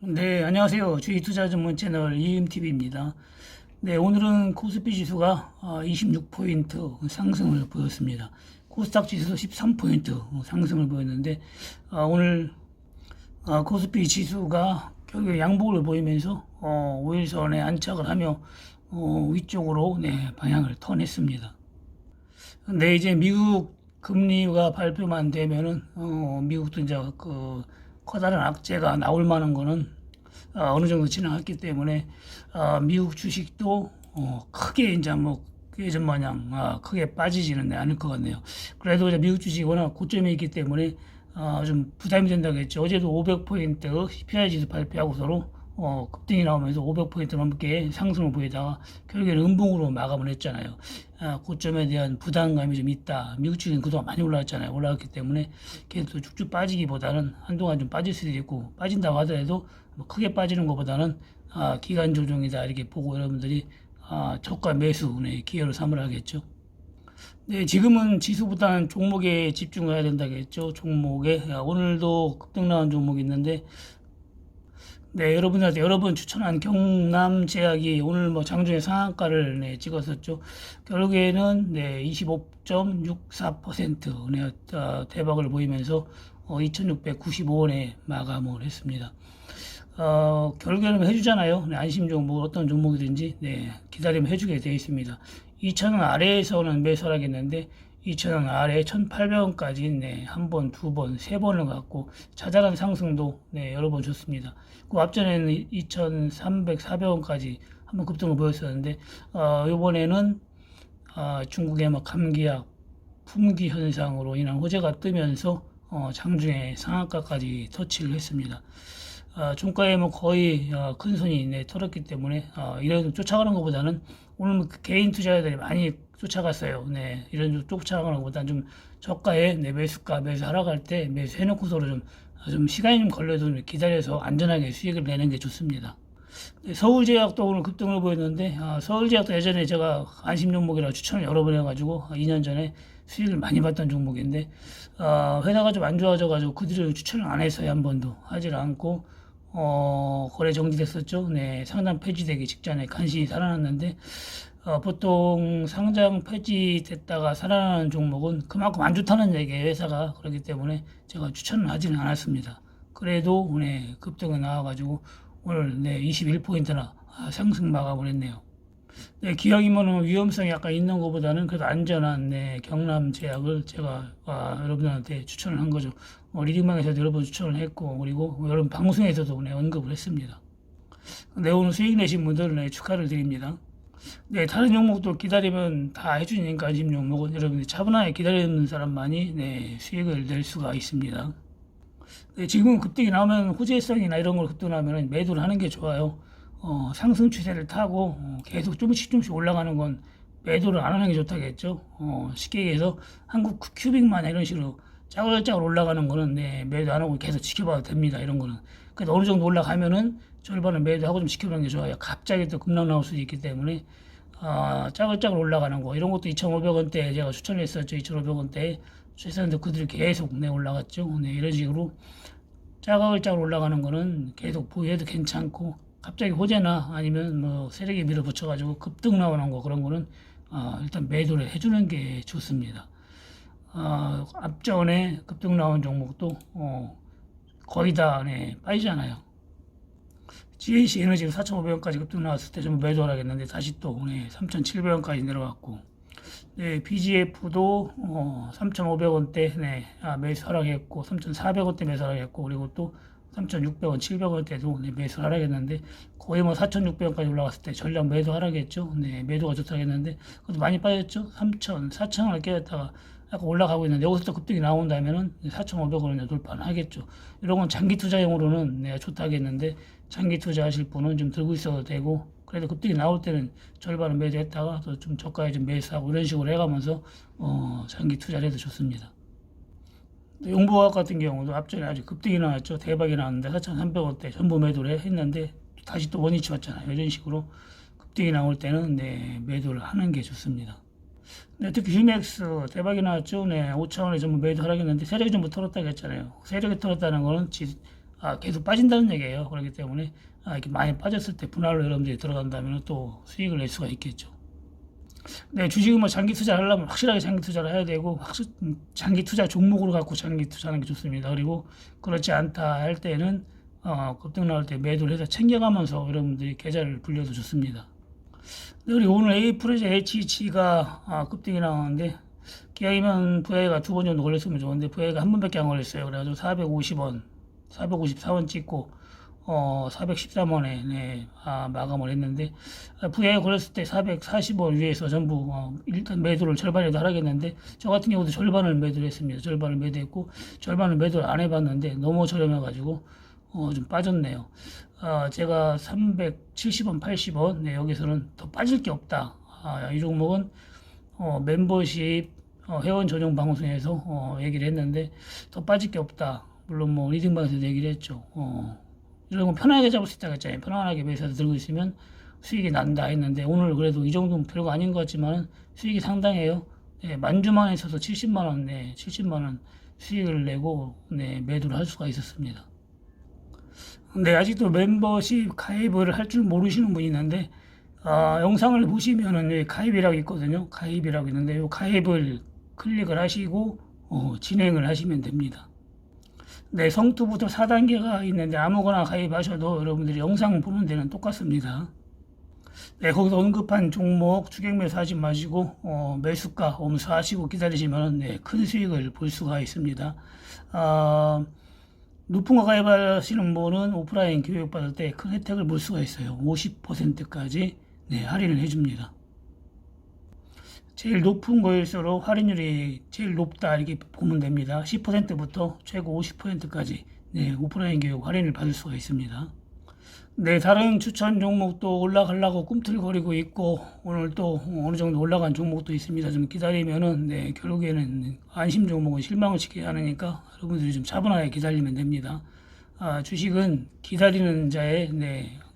네, 안녕하세요. 주식 투자 전문 채널 이음TV입니다. 네, 오늘은 코스피 지수가 26포인트 상승을 보였습니다. 코스닥 지수도 13포인트 상승을 보였는데, 아, 오늘 아, 코스피 지수가 결국 양복을 보이면서 5일선에 안착을 하며 어, 위쪽으로 네, 방향을 턴했습니다. 근데 이제 미국 금리가 발표만 되면은 어, 미국도 이제 그 커다란 악재가 나올 만한 거는 어, 어느 정도 진행했기 때문에 어, 미국 주식도 어, 크게 이제 뭐 예전 마냥 아, 크게 빠지지는 않을 것 같네요. 그래도 이제 미국 주식이 워낙 고점에 있기 때문에 어, 좀 부담이 된다겠죠. 어제도 500포인트 CPI 지수 발표하고서로 어, 급등이 나오면서 500포인트 넘게 상승을 보이다가 결국에는 음봉으로 마감을 했잖아요. 아, 고점에 대한 부담감이 좀 있다. 미국 주식은 그동안 많이 올라왔잖아요. 올라왔기 때문에 계속 쭉쭉 빠지기보다는 한동안 좀 빠질 수도 있고 빠진다고 하더라도 뭐 크게 빠지는 것보다는 아, 기간 조정이다 이렇게 보고 여러분들이 아, 저가 매수 네, 기회로 삼으라겠죠. 네, 지금은 지수보다는 종목에 집중을 해야 된다겠죠. 종목에 아, 오늘도 급등 나온 종목이 있는데 네, 여러분들한테 여러 번 추천한 경남 제약이 오늘 뭐 장중에 상한가를 네, 찍었었죠. 결국에는 네, 25.64% 네, 어, 대박을 보이면서 어, 2,695원에 마감을 했습니다. 어, 결국에는 해주잖아요. 네, 안심 종목 어떤 종목이든지 네, 기다리면 해주게 되어 있습니다. 2,000원 아래에서는 매수를 하겠는데 2,000원 아래 1,800원까지 네, 한 번, 두 번, 세 번을 갖고 자잘한 상승도 네, 여러 번 줬습니다. 그 앞전에는 2,300, 400원까지 한번 급등을 보였었는데 어, 이번에는 어, 중국의 막 감기약 품귀 현상으로 인한 호재가 뜨면서 어, 장중에 상한가까지 터치를 했습니다. 어, 종가에 뭐 거의 어, 큰 손이 네, 털었기 때문에 어, 이런 쫓아가는 것보다는 오늘 뭐그 개인 투자자들이 많이 쫓아갔어요. 네, 이런 좀 쫓아가는 것보다는 좀 저가에 네, 매수가 매수 하락할 때 매수해놓고서로 좀, 어, 좀 시간이 좀 걸려도 기다려서 안전하게 수익을 내는 게 좋습니다. 네, 서울제약도 오늘 급등을 보였는데 아, 서울제약도 예전에 제가 안심 종목이라 추천을 여러 번 해가지고 2년 전에 수익을 많이 봤던 종목인데 아, 회사가 좀 안 좋아져가지고 그 뒤로 추천을 안 했어요 한 번도 하질 않고 어, 거래 정지됐었죠. 네, 상장 폐지되기 직전에 간신히 살아났는데 어, 보통 상장 폐지됐다가 살아나는 종목은 그만큼 안 좋다는 얘기예요 회사가 그렇기 때문에 제가 추천을 하지는 않았습니다. 그래도 네, 급등이 나와가지고 오늘 네, 21포인트나 상승 마감을 했네요. 네, 기왕이면 위험성이 약간 있는 것보다는 그래도 안전한 네, 경남 제약을 제가 아, 여러분들한테 추천을 한 거죠. 어, 리딩방에서도 여러 번 추천을 했고 그리고 여러분 방송에서도 네, 언급을 했습니다. 네, 오늘 수익 내신 분들 네, 축하를 드립니다. 네, 다른 종목도 기다리면 다 해주니까 안심 종목은 여러분들 차분하게 기다리는 사람만이 네, 수익을 낼 수가 있습니다. 네, 지금 급등이 나오면 호재성이나 이런 걸 급등하면 매도를 하는 게 좋아요. 어, 상승 추세를 타고 어, 계속 조금씩 조금씩 올라가는 건 매도를 안 하는 게 좋다겠죠. 어, 쉽게 얘기해서 한국 큐빅만 이런 식으로 짜글짜글 올라가는 거는 네, 매도 안 하고 계속 지켜봐도 됩니다. 이런 거는. 그래도 어느 정도 올라가면은 절반은 매도하고 좀 지켜보는 게 좋아요. 갑자기 또 급락 나올 수도 있기 때문에 아, 짜글짜글 올라가는 거 이런 것도 2,500원대 제가 추천했었죠. 2,500원대 추천했는데 그들이 계속 네, 올라갔죠. 네, 이런 식으로 짜글짜글 올라가는 거는 계속 보유해도 괜찮고 갑자기 호재나 아니면 뭐 세력이 밀어붙여가지고 급등 나오는 거 그런 거는 어, 일단 매도를 해주는 게 좋습니다. 어, 앞전에 급등 나온 종목도 어, 거의 다 네, 빠지잖아요. GAC 에너지가 4,500원까지 급등 나왔을 때 좀 매도를 하겠는데 다시 또 네, 3,700원까지 내려갔고 네, BGF도 어, 3,500원대 네, 아, 매수 하락했고 3,400원대 매수 하락했고 그리고 또 3,600원, 700원대도 네, 매수 하락했는데 거의 뭐 4,600원까지 올라갔을 때 전량 매도 하락했죠. 네, 매도가 좋다고 했는데 그것도 많이 빠졌죠. 3,000, 4,000원을 깨졌다가 약간 올라가고 있는데 여기서 또 급등이 나온다면은 4,500원을 돌파는 하겠죠. 이런 건 장기 투자용으로는 내가 좋다고 했는데 장기 투자하실 분은 좀 들고 있어도 되고 그래도 급등이 나올 때는 절반은 매도했다가 또 좀 저가에 좀 매수하고 이런 식으로 해가면서 어, 장기 투자를 해도 좋습니다. 용보학 같은 경우도 앞전에 아주 급등이 나왔죠. 대박이 나왔는데 4,300원대 전부 매도를 했는데 다시 또 원위치 왔잖아요. 이런 식으로 급등이 나올 때는 네, 매도를 하는 게 좋습니다. 네, 특히 휴맥스 대박이 나왔죠. 네, 5차원에 전부 매도 하락했는데 세력이 전부 털었다고 했잖아요. 세력이 털었다는 거는 지, 아, 계속 빠진다는 얘기예요. 그렇기 때문에 아, 이렇게 많이 빠졌을 때 분할로 여러분들이 들어간다면 또 수익을 낼 수가 있겠죠. 네, 주식은 뭐 장기 투자를 하려면 확실하게 장기 투자를 해야 되고 확실 음, 장기 투자 종목으로 갖고 장기 투자하는 게 좋습니다. 그리고 그렇지 않다 할 때는 어, 급등 나올 때 매도를 해서 챙겨가면서 여러분들이 계좌를 불려도 좋습니다. 네, 그리고 오늘 A 프로젝트 HH가 아, 급등이 나오는데 기왕이면 VI가 두 번 정도 걸렸으면 좋은데 VI가 한 번밖에 안 걸렸어요. 그래가지고 450원, 454원 찍고 어 413원에 네, 아, 마감을 했는데 아, VI가 걸렸을 때 440원 위에서 전부 어, 일단 매도를 절반에도 하라겠는데 저 같은 경우도 절반을 매도를 했습니다. 절반을 매도했고 절반을 매도를 안 해봤는데 너무 저렴해가지고 어, 좀 빠졌네요. 아, 제가 370원, 80원 네, 여기서는 더 빠질 게 없다. 아, 이 종목은 어, 멤버십 어, 회원 전용 방송에서 어, 얘기를 했는데 더 빠질 게 없다. 물론 뭐 리딩 방에서도 얘기를 했죠. 어, 이런 거 편하게 잡을 수 있다고 했잖아요. 편안하게 매수해서 들고 있으면 수익이 난다 했는데 오늘 그래도 이 정도는 별거 아닌 것 같지만 수익이 상당해요. 네, 만주만에 있어서 70만 원, 네, 70만 원 수익을 내고 네, 매도를 할 수가 있었습니다. 근데 아직도 멤버십 가입을 할 줄 모르시는 분이 있는데 아, 영상을 보시면은 여기 가입이라고 있거든요. 가입이라고 있는데 이 가입을 클릭을 하시고 어, 진행을 하시면 됩니다. 네, 성투부터 4단계가 있는데 아무거나 가입하셔도 여러분들이 영상 보는 데는 똑같습니다. 네, 거기서 언급한 종목 주객 매수하지 마시고 어, 매수가 엄수하시고 기다리시면 네, 큰 수익을 볼 수가 있습니다. 아, 높은 거 가입하시는 분은 오프라인 교육 받을 때 큰 혜택을 볼 수가 있어요. 50%까지 네, 할인을 해줍니다. 제일 높은 거일수록 할인율이 제일 높다 이렇게 보면 됩니다. 10%부터 최고 50%까지 네, 오프라인 교육 할인을 받을 수가 있습니다. 네, 다른 추천 종목도 올라가려고 꿈틀거리고 있고 오늘 또 어느 정도 올라간 종목도 있습니다. 좀 기다리면은 네, 결국에는 안심 종목은 실망을 시키지 않으니까 여러분들이 좀 차분하게 기다리면 됩니다. 아, 주식은 기다리는 자의 네, 아,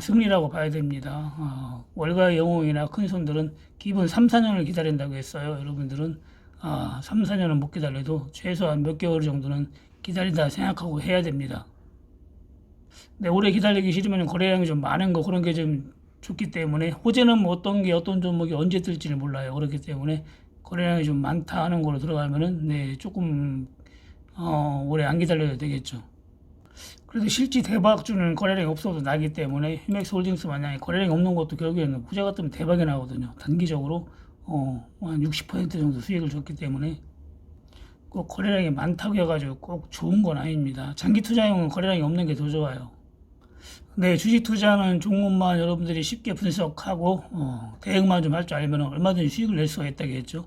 승리라고 봐야 됩니다. 아, 월가의 영웅이나 큰 손들은 기본 3, 4년을 기다린다고 했어요. 여러분들은 아, 3, 4년은 못 기다려도 최소한 몇 개월 정도는 기다린다 생각하고 해야 됩니다. 네, 오래 기다리기 싫으면 거래량이 좀 많은 거 그런 게 좀 좋기 때문에 호재는 뭐 어떤 게 어떤 종목이 언제 뜰지를 몰라요. 그렇기 때문에 거래량이 좀 많다 하는 거로 들어가면은 네, 조금 어, 오래 안 기다려도 되겠죠. 그래도 실제 대박 주는 거래량이 없어도 나기 때문에 휴맥스 홀딩스 만약에 거래량이 없는 것도 결국에는 후자 같으면 대박이 나거든요. 단기적으로 어, 한 60% 정도 수익을 줬기 때문에 꼭 거래량이 많다고 해가지고 꼭 좋은 건 아닙니다. 장기 투자용은 거래량이 없는 게 더 좋아요. 네, 주식 투자는 종목만 여러분들이 쉽게 분석하고 어, 대응만 좀 할 줄 알면 얼마든지 수익을 낼 수가 있다겠죠.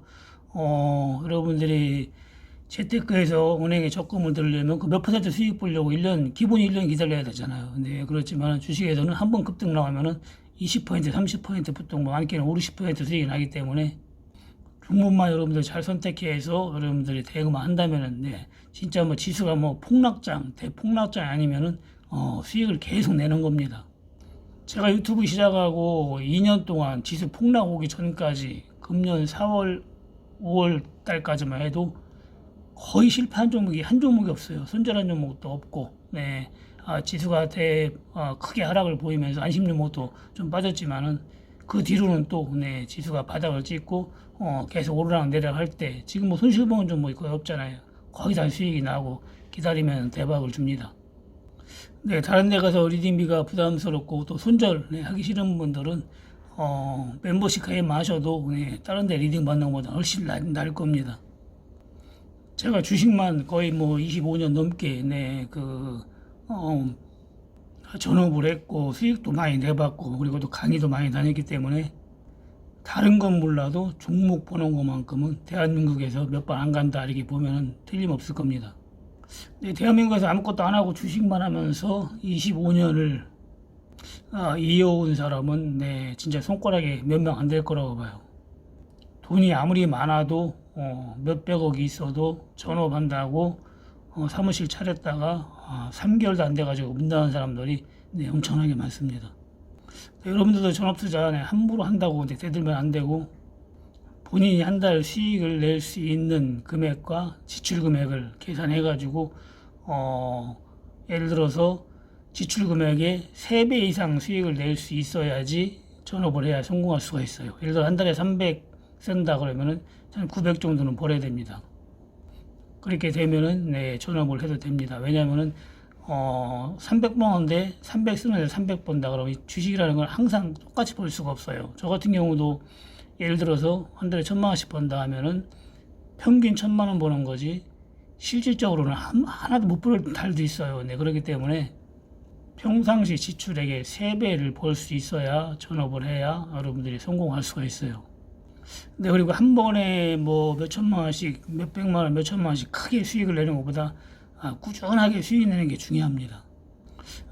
어, 여러분들이 재테크에서 은행에 적금을 들려면 그 몇 퍼센트 수익 보려고 1년, 기본 1년 기다려야 되잖아요. 근데 그렇지만 주식에서는 한 번 급등 나오면은 20%, 30% 보통 뭐 많게는 5, 60% 수익이 나기 때문에 종목만 여러분들 잘 선택해서 여러분들이 대응만 한다면은 네, 진짜 뭐 지수가 뭐 폭락장, 대폭락장 아니면은 어, 수익을 계속 내는 겁니다. 제가 유튜브 시작하고 2년 동안 지수 폭락 오기 전까지 금년 4월, 5월 달까지만 해도 거의 실패한 종목이 한 종목이 없어요. 손절한 종목도 없고, 네. 아, 지수가 대, 어, 크게 하락을 보이면서 안심 종목도 좀 빠졌지만은 그 뒤로는 또, 네, 지수가 바닥을 찍고, 어, 계속 오르락 내리락 할 때, 지금 뭐 손실 보는 종목이 거의 없잖아요. 거의 다 수익이 나고 기다리면 대박을 줍니다. 네, 다른 데 가서 리딩비가 부담스럽고 또 손절 네, 하기 싫은 분들은 어, 멤버십 가입만 하셔도 네, 다른 데 리딩 받는 것보다 훨씬 나, 나을 겁니다. 제가 주식만 거의 뭐 25년 넘게 네, 그 어, 전업을 했고 수익도 많이 내봤고 그리고 또 강의도 많이 다녔기 때문에 다른 건 몰라도 종목 보는 것만큼은 대한민국에서 몇 번 안 간다 이렇게 보면 틀림없을 겁니다. 네, 대한민국에서 아무것도 안 하고 주식만 하면서 25년을 아, 이어온 사람은 네, 진짜 손가락에 몇 명 안 될 거라고 봐요. 돈이 아무리 많아도 어, 몇백억이 있어도 전업한다고 어, 사무실 차렸다가 아, 3개월도 안 돼가지고 문 닫은 사람들이 네, 엄청나게 많습니다. 네, 여러분들도 전업 투자 네, 함부로 한다고 네, 대들면 안 되고 본인이 한 달 수익을 낼 수 있는 금액과 지출 금액을 계산해 가지고 어 예를 들어서 지출 금액의 3배 이상 수익을 낼 수 있어야지 전업을 해야 성공할 수가 있어요. 예를 들어 한 달에 300 쓴다 그러면은 한900 정도는 벌어야 됩니다. 그렇게 되면은 네, 전업을 해도 됩니다. 왜냐면은 어, 300만 원인데 300 쓰는데 300 번다 그러면 이 주식이라는 건 항상 똑같이 벌 수가 없어요. 저 같은 경우도 예를 들어서 한 달에 천만 원씩 번다 하면은 평균 천만 원 버는 거지 실질적으로는 한, 하나도 못 벌 달도 있어요. 네, 그렇기 때문에 평상시 지출액의 3배를 벌 수 있어야 전업을 해야 여러분들이 성공할 수가 있어요. 네, 그리고 한 번에 뭐 몇천만 원씩, 몇백만 원, 몇천만 원씩 크게 수익을 내는 것보다 아, 꾸준하게 수익 내는 게 중요합니다.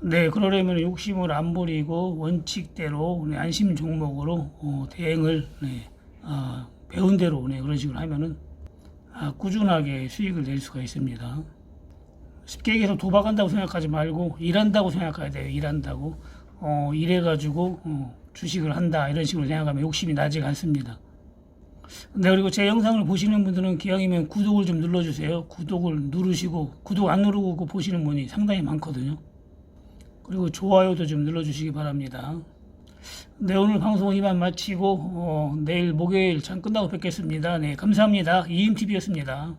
네, 그러려면 욕심을 안 부리고 원칙대로 네, 안심 종목으로 어, 대응을 네, 아, 배운 대로 네, 그런 식으로 하면은 아, 꾸준하게 수익을 낼 수가 있습니다. 쉽게 얘기해서 도박한다고 생각하지 말고 일한다고 생각해야 돼요. 일한다고 어, 일해가지고 어, 주식을 한다 이런 식으로 생각하면 욕심이 나지가 않습니다. 네 그리고 제 영상을 보시는 분들은 기왕이면 구독을 좀 눌러주세요. 구독을 누르시고 구독 안 누르고 보시는 분이 상당히 많거든요. 그리고 좋아요도 좀 눌러주시기 바랍니다. 네 오늘 방송은 이만 마치고 어, 내일 목요일 장 끝나고 뵙겠습니다. 네 감사합니다. 이임TV였습니다.